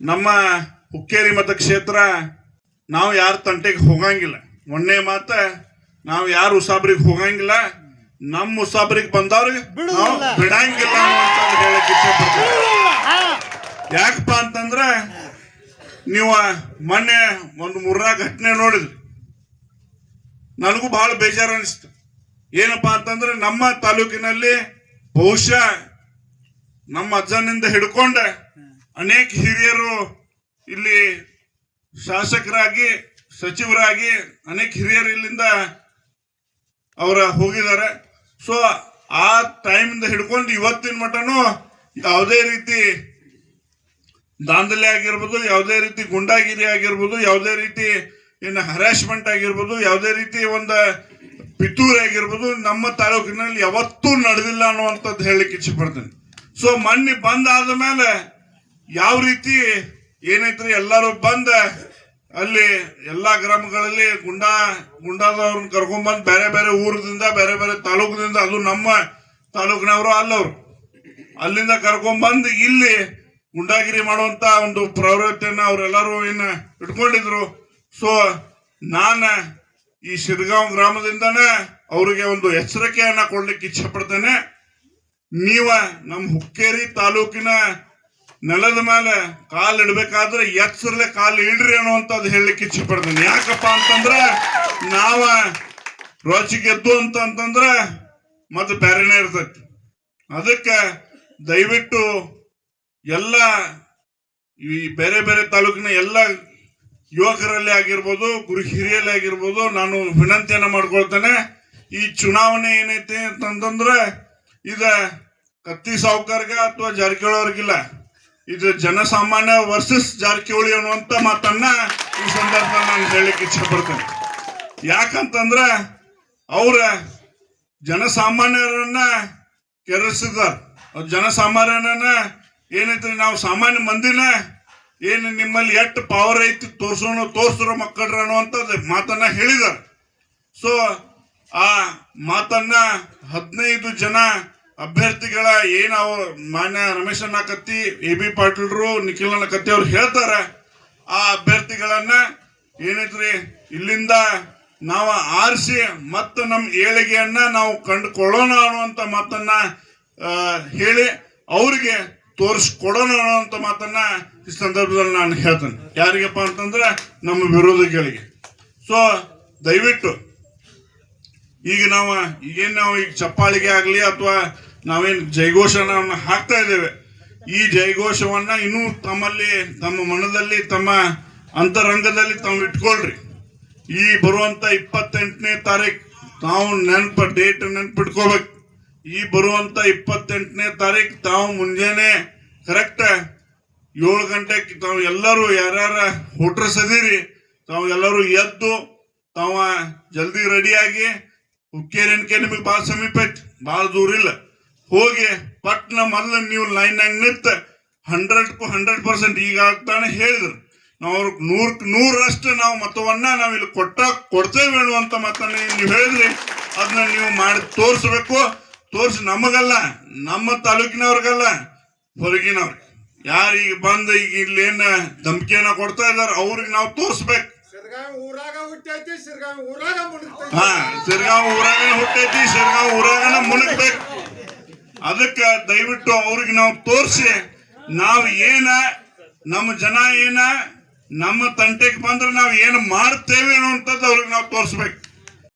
ನಮ್ಮ ಹುಕ್ಕೇರಿ ಮತಕ್ಷೇತ್ರ ನಾವು ಯಾರ ತಂಟೆಗೆ ಹೋಗಂಗಿಲ್ಲ. ಮೊನ್ನೆ ಮಾತ ನಾವು ಯಾರು ಉಸಾಬ್ರಿಗೆ ಹೋಗಂಗಿಲ್ಲ. ನಮ್ಮ ಉಸಾಬ್ರಿಗೆ ಬಂದವ್ರಿಗೆ. ಬಿಡಂಗಿಲ್ಲ ಹೇಳಕ್ ಇಚ್ಛೆ ಯಾಕಪ್ಪ ಅಂತಂದ್ರ ನೀವು ಮೊನ್ನೆ ಒಂದು ಮೂರ್ನಾಲ್ಕು ಘಟನೆ ನೋಡಿದ್ರಿ. ನನಗೂ ಬಹಳ ಬೇಜಾರು ಅನಿಸ್ತು. ಏನಪ್ಪಾ ಅಂತಂದ್ರೆ ನಮ್ಮ ತಾಲೂಕಿನಲ್ಲಿ ಬಹುಶಃ ನಮ್ಮ ಅಜ್ಜನಿಂದ ಹಿಡ್ಕೊಂಡ ಅನೇಕ ಹಿರಿಯರು ಇಲ್ಲಿ ಶಾಸಕರಾಗಿ, ಸಚಿವರಾಗಿ ಅನೇಕ ಹಿರಿಯರು ಇಲ್ಲಿಂದ ಅವರ ಹೋಗಿದ್ದಾರೆ. ಸೊ ಆ ಟೈಮಿಂದ ಹಿಡ್ಕೊಂಡು ಇವತ್ತಿನ ಮಟನು ಯಾವುದೇ ರೀತಿ ದಾಂಧಲೆ ಆಗಿರ್ಬೋದು, ಯಾವುದೇ ರೀತಿ ಗುಂಡಾಗಿರಿ ಆಗಿರ್ಬೋದು, ಯಾವುದೇ ರೀತಿ ಏನು ಹರಾಸ್ಮೆಂಟ್ ಆಗಿರ್ಬೋದು, ಯಾವುದೇ ರೀತಿ ಒಂದು ಪಿತೂರಿ ಆಗಿರ್ಬೋದು, ನಮ್ಮ ತಾಲೂಕಿನಲ್ಲಿ ಯಾವತ್ತೂ ನಡೆದಿಲ್ಲ ಅನ್ನುವಂಥದ್ದು ಹೇಳಲಿಕ್ಕೆ ಇಚ್ಛೆ ಪಡ್ತೀನಿ. ಸೊ ಮೊನ್ನೆ ಬಂದಾದ ಮೇಲೆ ಯಾವ ರೀತಿ ಏನೈತ್ರಿ ಎಲ್ಲರೂ ಬಂದ ಅಲ್ಲಿ ಎಲ್ಲಾ ಗ್ರಾಮಗಳಲ್ಲಿ ಗುಂಡಾ, ಗುಂಡಾದವ್ರನ್ನ ಕರ್ಕೊಂಡ್ಬಂದು ಬೇರೆ ಬೇರೆ ಊರದಿಂದ, ಬೇರೆ ಬೇರೆ ತಾಲೂಕಿನಿಂದ, ಅದು ನಮ್ಮ ತಾಲೂಕಿನವರು ಅಲ್ಲವ್ರು. ಅಲ್ಲಿಂದ ಕರ್ಕೊಂಡ್ಬಂದು ಇಲ್ಲಿ ಗುಂಡಾಗಿರಿ ಮಾಡುವಂತ ಒಂದು ಪ್ರವೃತ್ತಿಯನ್ನ ಅವರೆಲ್ಲರೂ ಏನ ಇಟ್ಕೊಂಡಿದ್ರು. ಸೊ ನಾನ ಈ ಶಿರ್ಗಾಂವ್ ಗ್ರಾಮದಿಂದನೇ ಅವರಿಗೆ ಒಂದು ಎಚ್ಚರಿಕೆಯನ್ನ ಕೊಡ್ಲಿಕ್ಕೆ ಇಚ್ಛೆ ಪಡ್ತೇನೆ. ನೀವ ನಮ್ಮ ಹುಕ್ಕೇರಿ ತಾಲೂಕಿನ ನೆಲದ ಮೇಲೆ ಕಾಲ್ ಇಡಬೇಕಾದ್ರೆ ಎಚ್ಚರಲೆ ಕಾಲ್ ಇಡ್ರಿ ಅನ್ನುವಂಥದ್ದು ಹೇಳಲಿಕ್ಕೆ ಇಚ್ಛೆ ಪಡ್ತೇನೆ. ಯಾಕಪ್ಪ ಅಂತಂದ್ರೆ ನಾವ ರೋಚಿಗೆದ್ದು ಅಂತ ಅಂತಂದ್ರೆ ಮತ್ತೆ ಬೇರೆನೇ ಇರ್ತೈತಿ. ಅದಕ್ಕೆ ದಯವಿಟ್ಟು ಎಲ್ಲ ಈ ಬೇರೆ ಬೇರೆ ತಾಲೂಕಿನ ಎಲ್ಲ ಯುವಕರಲ್ಲಿ ಆಗಿರ್ಬೋದು, ಗುರು ಹಿರಿಯಲ್ಲಿ ಆಗಿರ್ಬೋದು ನಾನು ವಿನಂತಿಯನ್ನು ಮಾಡ್ಕೊಳ್ತೇನೆ. ಈ ಚುನಾವಣೆ ಏನೈತೆ ಅಂತಂದ್ರೆ ಇದ ಕತ್ತಿ ಸಾವುಕಾರ್ಗ ಅಥವಾ ಜಾರಕಿಹೊಳಿ ಇದು ಜನಸಾಮಾನ್ಯ ವರ್ಸಸ್ ಜಾರಕಿಹೊಳಿ ಅನ್ನುವಂತ ಮಾತನ್ನ ಈ ಸಂದರ್ಭದಲ್ಲಿ ನಾನು ಹೇಳಲಿಕ್ಕೆ ಇಚ್ಛೆ ಪಡ್ತೇನೆ ಯಾಕಂತಂದ್ರೆ ಅವ್ರ ಜನಸಾಮಾನ್ಯರನ್ನ ಕೆರಳಿಸಿದಾರ ಅವ್ರ ಜನಸಾಮಾನ್ಯರನ್ನ ಏನೈತ್ರಿ ನಾವು ಸಾಮಾನ್ಯ ಮಂದಿನ ಏನು ನಿಮ್ಮಲ್ಲಿ ಎಷ್ಟು ಪವರ್ ಐತಿ ತೋರ್ಸೋಣ ತೋರ್ಸ್ರೋ ಮಕ್ಕಳ್ರ ಅನ್ನುವಂಥದ್ದು ಮಾತನ್ನ ಹೇಳಿದ್ದಾರೆ. ಸೊ ಆ ಮಾತನ್ನ ಹದಿನೈದು ಜನ ಅಭ್ಯರ್ಥಿಗಳ ಏನು ಅವ್ರು ಮಾನ್ಯ ರಮೇಶ್ ಅಣ್ಣಕತ್ತಿ ಎ ಬಿ ಪಾಟೀಲ್ರು, ನಿಖಿಲ್ ಅಣ್ಣಕತ್ತಿ ಅವ್ರು ಹೇಳ್ತಾರೆ, ಆ ಅಭ್ಯರ್ಥಿಗಳನ್ನ ಏನೈತ್ರಿ ಇಲ್ಲಿಂದ ನಾವು ಆರಿಸಿ ಮತ್ತು ನಮ್ಮ ಏಳಿಗೆಯನ್ನ ನಾವು ಕಂಡುಕೊಳ್ಳೋಣ ಅನ್ನುವಂಥ ಮಾತನ್ನ ಹೇಳಿ ಅವರಿಗೆ ತೋರಿಸ್ಕೊಡೋಣ ಅನ್ನುವಂಥ ಮಾತನ್ನ ಈ ಸಂದರ್ಭದಲ್ಲಿ ನಾನು ಹೇಳ್ತೇನೆ. ಯಾರಿಗಪ್ಪ ಅಂತಂದ್ರೆ ನಮ್ಮ ವಿರೋಧಿಗಳಿಗೆ ಸೊ ದಯವಿಟ್ಟು ಈಗ ನಾವು ಈಗೇನು ನಾವು ಈಗ ಚಪ್ಪಾಳಿಗೆ ಆಗಲಿ ಅಥವಾ ನಾವೇನ್ ಜೈಘೋಷಣವನ್ನು ಹಾಕ್ತಾ ಇದ್ದೇವೆ. ಈ ಜಯಘೋಷವನ್ನ ಇನ್ನೂ ತಮ್ಮಲ್ಲಿ, ತಮ್ಮ ಮನದಲ್ಲಿ, ತಮ್ಮ ಅಂತರಂಗದಲ್ಲಿ ತಾವು ಇಟ್ಕೊಳ್ರಿ. ಈ ಬರುವಂತ ಇಪ್ಪತ್ತೆಂಟನೇ ತಾರೀಕು ತಾವು ನೆನಪು ಡೇಟ್ ನೆನ್ಪಿಟ್ಕೋಬೇಕು ಈ ಬರುವಂತ ಇಪ್ಪತ್ತೆಂಟನೇ ತಾರೀಕು ತಾವು ಮುಂಜಾನೆ ಕರೆಕ್ಟ್ ಏಳು ಗಂಟೆಗೆ ತಾವು ಎಲ್ಲರೂ ಯಾರ್ಯಾರ ಹೋಟ್ರಸ್ ಅದೀರಿ, ತಾವು ಎಲ್ಲರೂ ಎದ್ದು ತಾವ ಜಲ್ದಿ ರೆಡಿಯಾಗಿ ಹುಕ್ಕೇರಿನ್ಕೆ ನಿಮಗೆ ಭಾಳ ಸಮೀಪ ಐತಿ. ಭಾಳ ದೂರ ಇಲ್ಲ. ಹೋಗಿ ಪಟ್ನ ಮೊದಲು ನೀವು ಲೈನ್ನಾಗ ನಿಂತ ಹಂಡ್ರೆಡ್ ಹಂಡ್ರೆಡ್ ಪರ್ಸೆಂಟ್ ಈಗ ಆಗ್ತಾನೆ ಹೇಳಿದ್ರು. ನಾವು ಅವ್ರಿಗೆ ನೂರಕ್ಕೆ ನೂರರಷ್ಟು ನಾವು ಮತವನ್ನ ನಾವು ಇಲ್ಲಿ ಕೊಟ್ಟ ಕೊಡ್ತೇವೆ ಅನ್ನುವಂತ ಮತನ್ನ ನೀವು ಹೇಳಿದ್ರಿ. ಅದನ್ನ ನೀವು ಮಾಡಿ ತೋರಿಸ್ಬೇಕು. ತೋರಿಸಿ ನಮಗಲ್ಲ ನಮ್ಮ ತಾಲೂಕಿನವ್ರಿಗಲ್ಲ ಹೊರಗಿನವ್ರಿಗೆ. ಯಾರು ಈಗ ಬಂದು ಈಗ ಇಲ್ಲೇನ ಧಮಕಿಯನ್ನ ಕೊಡ್ತಾ ಇದಾರೆ ಅವ್ರಿಗೆ ನಾವು ತೋರಿಸ್ಬೇಕು. ಸಿರ್ಗಾಂವ್ ಊರಾಗ ಹುಟ್ಟೈತಿ ಸಿರ್ಗಾಂವ್ ಊರಾಗ ಮುಳುಗ್ತೈತಿ ಹಾ ಸಿರ್ಗಾಂವ್ ಊರಾಗನ ಹುಟ್ಟೈತಿ ಸಿರ್ಗಾಂವ್ ಊರಾಗನ ಮುಳುಗ್ಬೇಕು ಅದಕ್ಕ ದಯವಿಟ್ಟು ಅವ್ರಿಗೆ ನಾವು ತೋರಿಸಿ, ನಾವು ಏನ ನಮ್ಮ ಜನ ಏನ, ನಮ್ಮ ತಂಟೆಗೆ ಬಂದ್ರೆ ನಾವು ಏನು ಮಾಡ್ತೇವೆ ಅನ್ನುವಂಥದ್ದು ಅವ್ರಿಗೆ ನಾವು ತೋರಿಸ್ಬೇಕು.